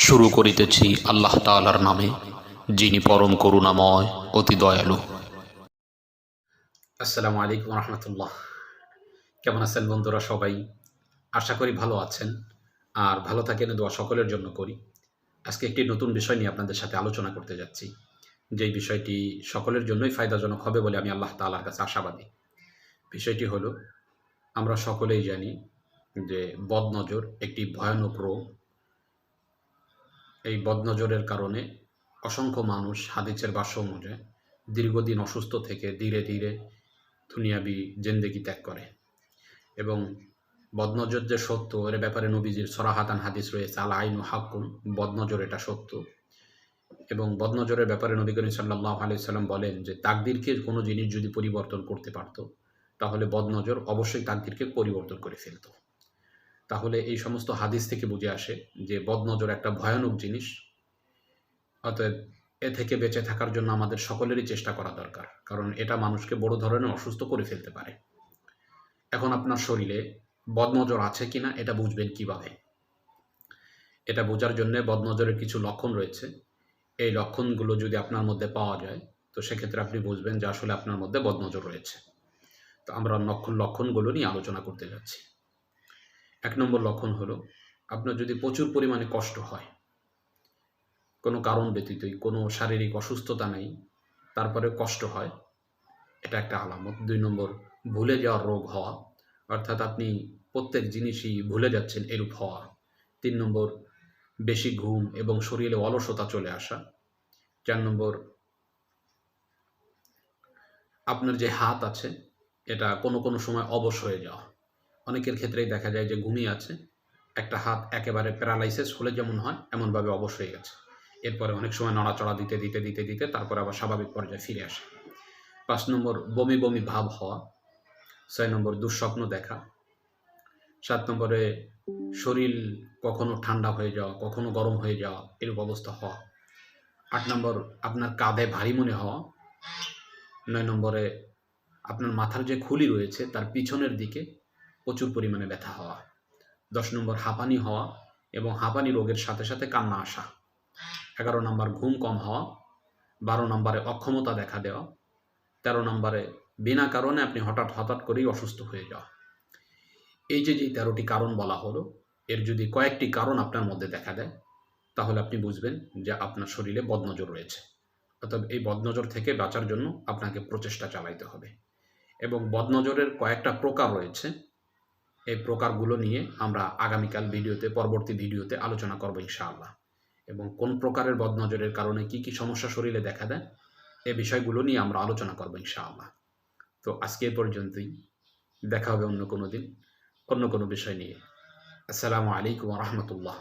শুরু করিতেছি আল্লাহ তাআলার নামে, যিনি পরম করুণাময়, অতি দয়ালু। আসসালামু আলাইকুম রহমতুল্লাহ। কেমন আছেন বন্ধুরা সবাই? আশা করি ভালো আছেন। আর ভালো থাকেন দোয়া সকলের জন্য করি। আজকে একটি নতুন বিষয় নিয়ে আপনাদের সাথে আলোচনা করতে যাচ্ছি। যেই বিষয়টি সকলের জন্যই ফায়দাজনক হবে বলে আমি আল্লাহ তাআলার কাছে আশাবাদী। বিষয়টি হলো, আমরা সকলেই জানি যে বদনজর একটি ভয়ানক রোগ এই বদনজরের কারণে অসংখ্য মানুষ হাদিসের ভাষ্য অনুযায়ী দীর্ঘদিন অসুস্থ থেকে ধীরে ধীরে দুনিয়াবি জেন্দেগি ত্যাগ করে। এবং বদনজর যে সত্য, এর ব্যাপারে নবীজির সরাহাতান হাদিস রয়েছে, আল আইনু হাক্কুন, বদনজর এটা সত্য। এবং বদনজরের ব্যাপারে নবী করিম সাল্লাহ আলাইসাল্লাম বলেন যে, তাকদিরকে কোনো জিনিস যদি পরিবর্তন করতে পারত, তাহলে বদনজর অবশ্যই তাকদিরকে পরিবর্তন করে ফেলত। তাহলে এই সমস্ত হাদিস থেকে বুঝে আসে যে বদনজর একটা ভয়ানক জিনিস। অতএব এ থেকে বেঁচে থাকার জন্য আমাদের সকলেরই চেষ্টা করা দরকার, কারণ এটা মানুষকে বড় ধরনের অসুস্থ করে ফেলতে পারে। এখন আপনার শরীরে বদনজর আছে কিনা এটা বুঝবেন কীভাবে? এটা বোঝার জন্য বদনজরের কিছু লক্ষণ রয়েছে। এই লক্ষণগুলো যদি আপনার মধ্যে পাওয়া যায়, তো সেক্ষেত্রে আপনি বুঝবেন যে আসলে আপনার মধ্যে বদনজর রয়েছে। তো আমরা লক্ষণ লক্ষণগুলো নিয়ে আলোচনা করতে যাচ্ছি। এক নম্বর লক্ষণ হলো আপনার যদি প্রচুর পরিমাণে কষ্ট হয়, কোনো কারণ ব্যতীতই কোনো শারীরিক অসুস্থতা নেই, তারপরে কষ্ট হয়, এটা একটা আলামত। দুই নম্বর, ভুলে যাওয়ার রোগ হওয়া, অর্থাৎ আপনি প্রত্যেক জিনিসই ভুলে যাচ্ছেন এরূপ হওয়া। তিন নম্বর, বেশি ঘুম এবং শরীরে অলসতা চলে আসা। চার নম্বর, আপনার যে হাত আছে, এটা কোনো কোনো সময় অবশ হয়ে যাওয়া। অনেকের ক্ষেত্রেই দেখা যায় যে ঘুমিয়ে আছে, একটা হাত একেবারে প্যারালাইসিস হলে যেমন হয়, এমনভাবে অবশ হয়ে গেছে এরপরে অনেক সময় নড়াচড়া দিতে দিতে দিতে দিতে তারপরে আবার স্বাভাবিক পর্যায়ে ফিরে আসে। পাঁচ নম্বর, বমি বমি ভাব হওয়া। ছয় নম্বর, দুঃস্বপ্ন দেখা। সাত নম্বরে, শরীর কখনো ঠান্ডা হয়ে যাওয়া, কখনো গরম হয়ে যাওয়া, এরূপ অবস্থা হওয়া। আট নম্বর, আপনার কাঁধে ভারী মনে হওয়া। নয় নম্বরে, আপনার মাথার যে খুলি রয়েছে, তার পিছনের দিকে প্রচুর পরিমাণে ব্যথা হওয়া। দশ নম্বর হাঁপানি হওয়া এবং হাঁপানি রোগের সাথে সাথে কান্না আসা। এগারো নম্বর ঘুম কম হওয়া। বারো নম্বরে অক্ষমতা দেখা দেওয়া। তেরো নম্বরে বিনা কারণে আপনি হঠাৎ হঠাৎ করেই অসুস্থ হয়ে যাওয়া। এই যে যে তেরোটি কারণ বলা হলো, এর যদি কয়েকটি কারণ আপনার মধ্যে দেখা দেয়, তাহলে আপনি বুঝবেন যে আপনার শরীরে বদনজর রয়েছে। অর্থাৎ এই বদনজর থেকে বাঁচার জন্য আপনাকে প্রচেষ্টা চালাইতে হবে। এবং বদনজরের কয়েকটা প্রকার রয়েছে এই প্রকারগুলো নিয়ে আমরা আগামীকাল ভিডিওতে, পরবর্তী ভিডিওতে আলোচনা করব ইনশাআল্লাহ। এবং কোন প্রকারের বদনজরের কারণে কি কি সমস্যা শরীরে দেখা দেয়, এ বিষয়গুলো নিয়ে আমরা আলোচনা করব ইনশাআল্লাহ। তো আজকে পর্যন্তই। দেখা হবে অন্য কোনো দিন, অন্য কোনো বিষয় নিয়ে। আসসালামু আলাইকুম রহমতুল্লাহ।